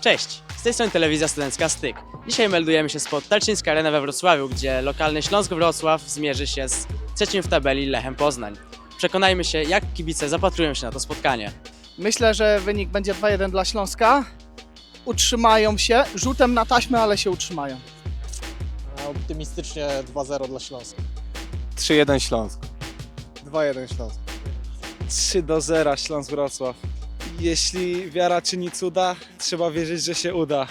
Cześć, z tej strony telewizja studencka Styk. Dzisiaj meldujemy się spod Talczyńska Arena we Wrocławiu, gdzie lokalny Śląsk Wrocław zmierzy się z trzecim w tabeli Lechem Poznań. Przekonajmy się, jak kibice zapatrują się na to spotkanie. Myślę, że wynik będzie 2-1 dla Śląska. Utrzymają się, rzutem na taśmę, ale się utrzymają. Optymistycznie 2-0 dla Śląska. 3-1 Śląsk. 2-1 Śląsk. 3 do 0 Śląsk Wrocław. Jeśli wiara czyni cuda, trzeba wierzyć, że się uda.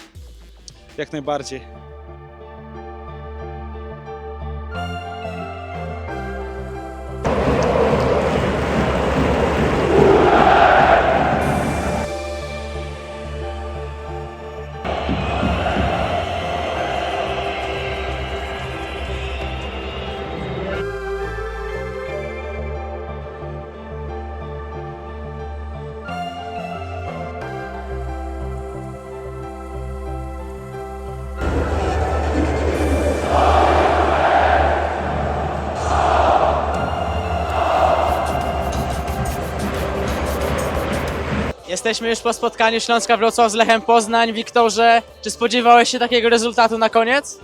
Jak najbardziej. Jesteśmy już po spotkaniu Śląska Wrocław z Lechem Poznań. Wiktorze, czy spodziewałeś się takiego rezultatu na koniec?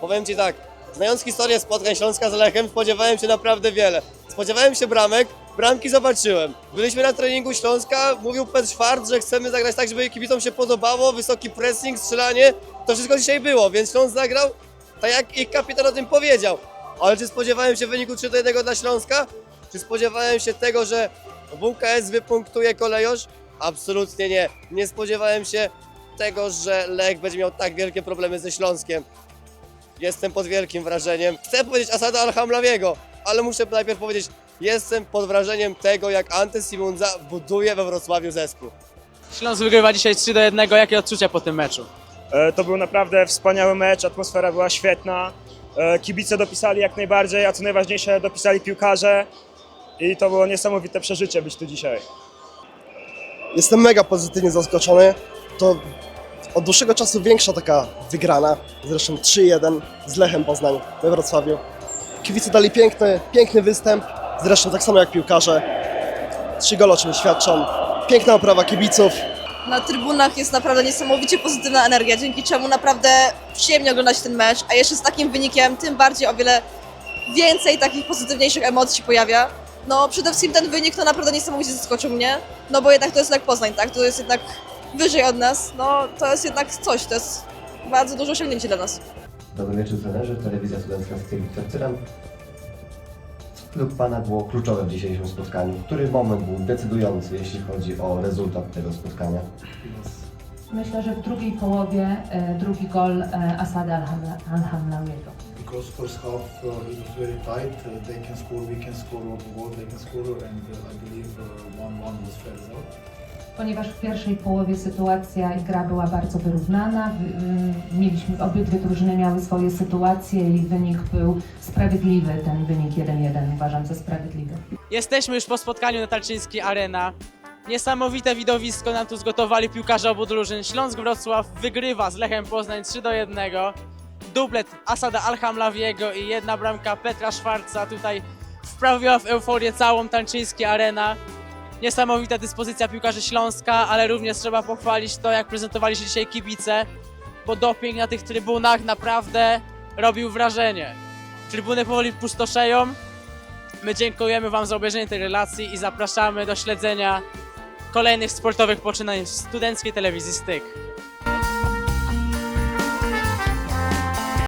Powiem Ci tak, znając historię spotkań Śląska z Lechem, spodziewałem się naprawdę wiele. Spodziewałem się bramek, bramki zobaczyłem. Byliśmy na treningu Śląska, mówił Petr Szwarc, że chcemy zagrać tak, żeby kibicom się podobało, wysoki pressing, strzelanie. To wszystko dzisiaj było, więc Śląsk zagrał tak jak ich kapitan o tym powiedział. Ale czy spodziewałem się wyniku 3 do 1 dla Śląska? Czy spodziewałem się tego, że WKS wypunktuje kolejosz? Absolutnie nie. Nie spodziewałem się tego, że Lech będzie miał tak wielkie problemy ze Śląskiem. Jestem pod wielkim wrażeniem. Chcę powiedzieć Asada Alhamlawiego, ale muszę najpierw powiedzieć, jestem pod wrażeniem tego, jak Ante Simunza buduje we Wrocławiu zespół. Śląsk wygrywa dzisiaj 3 do 1. Jakie odczucia po tym meczu? E, To był naprawdę wspaniały mecz, atmosfera była świetna. E, Kibice dopisali jak najbardziej, a co najważniejsze, dopisali piłkarze. I to było niesamowite przeżycie być tu dzisiaj. Jestem mega pozytywnie zaskoczony. To od dłuższego czasu większa taka wygrana. Zresztą 3-1 z Lechem Poznań we Wrocławiu. Kibice dali piękny, piękny występ. Zresztą tak samo jak piłkarze. Trzy gole o czym świadczą. Piękna oprawa kibiców. na trybunach jest naprawdę niesamowicie pozytywna energia, dzięki czemu naprawdę przyjemnie oglądać ten mecz, a jeszcze z takim wynikiem tym bardziej o wiele więcej takich pozytywniejszych emocji się pojawia. No przede wszystkim ten wynik no naprawdę niesamowicie zaskoczył mnie, no bo jednak to jest jednak Poznań, tak, to jest jednak wyżej od nas, no to jest jednak coś, to jest bardzo duże osiągnięcie dla nas. Dobry wieczór trenerze, telewizja studencka z Wiktor Cyran. Co według Pana było kluczowe w dzisiejszym spotkaniu? Który moment był decydujący, jeśli chodzi o rezultat tego spotkania? Myślę, że w drugiej połowie e, drugi gol e, Asada Alhamla- Alhamlawiego. Because first half uh, it was very tight. Uh, they can score, we can score what goal they can score, and uh, I believe uh, 1-1 was fair result. Ponieważ w pierwszej połowie sytuacja i gra była bardzo wyrównana, wy- y, mieliśmy, obydwie drużyny miały swoje sytuacje i wynik był sprawiedliwy, ten wynik 1-1 uważam za sprawiedliwy. Jesteśmy już po spotkaniu na Talczyńskiej Arena. Niesamowite widowisko nam tu zgotowali piłkarze obu drużyn. Śląsk Wrocław wygrywa z Lechem Poznań 3 do 1. Dublet Asada Alhamlawiego i jedna bramka Petra Szwarca tutaj wprawiła w euforię całą Talczyńską Arena. Niesamowita dyspozycja piłkarzy Śląska, ale również trzeba pochwalić to, jak prezentowali się dzisiaj kibice, bo doping na tych trybunach naprawdę robił wrażenie. Trybuny powoli pustoszeją, My dziękujemy Wam za obejrzenie tej relacji i zapraszamy do śledzenia kolejnych sportowych poczynań w studenckiej telewizji Styk.